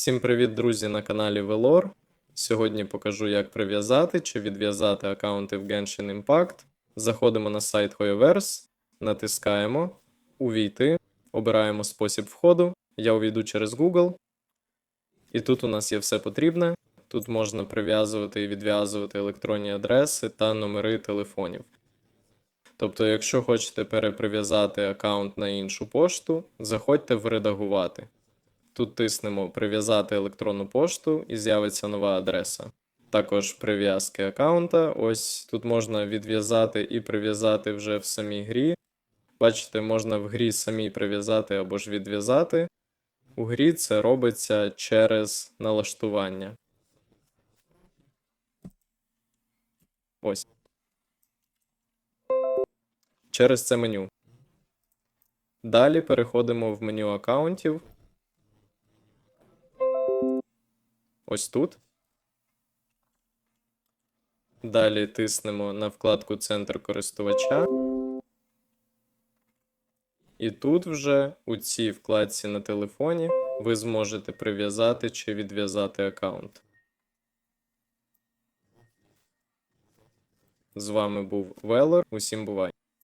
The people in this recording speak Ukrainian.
Всім привіт, друзі, на каналі Velor. Сьогодні покажу, як прив'язати чи відв'язати аккаунти в Genshin Impact. Заходимо на сайт Hoyoverse, натискаємо Увійти, обираємо спосіб входу. Я увійду через Google. І тут у нас є все потрібне. Тут можна прив'язувати і відв'язувати електронні адреси та номери телефонів. Тобто, якщо хочете переприв'язати аккаунт на іншу пошту, заходьте в редагувати. Тут тиснемо Прив'язати електронну пошту і з'явиться нова адреса. Також прив'язки аккаунта. Ось тут можна відв'язати і прив'язати вже в самій грі. Бачите, можна в грі самій прив'язати або ж відв'язати. У грі це робиться через налаштування. Ось. Через це меню. Далі переходимо в меню аккаунтів. Ось тут. Далі тиснемо на вкладку Центр користувача. І тут вже у цій вкладці на телефоні ви зможете прив'язати чи відв'язати аккаунт. З вами був Велор. Усім бувай!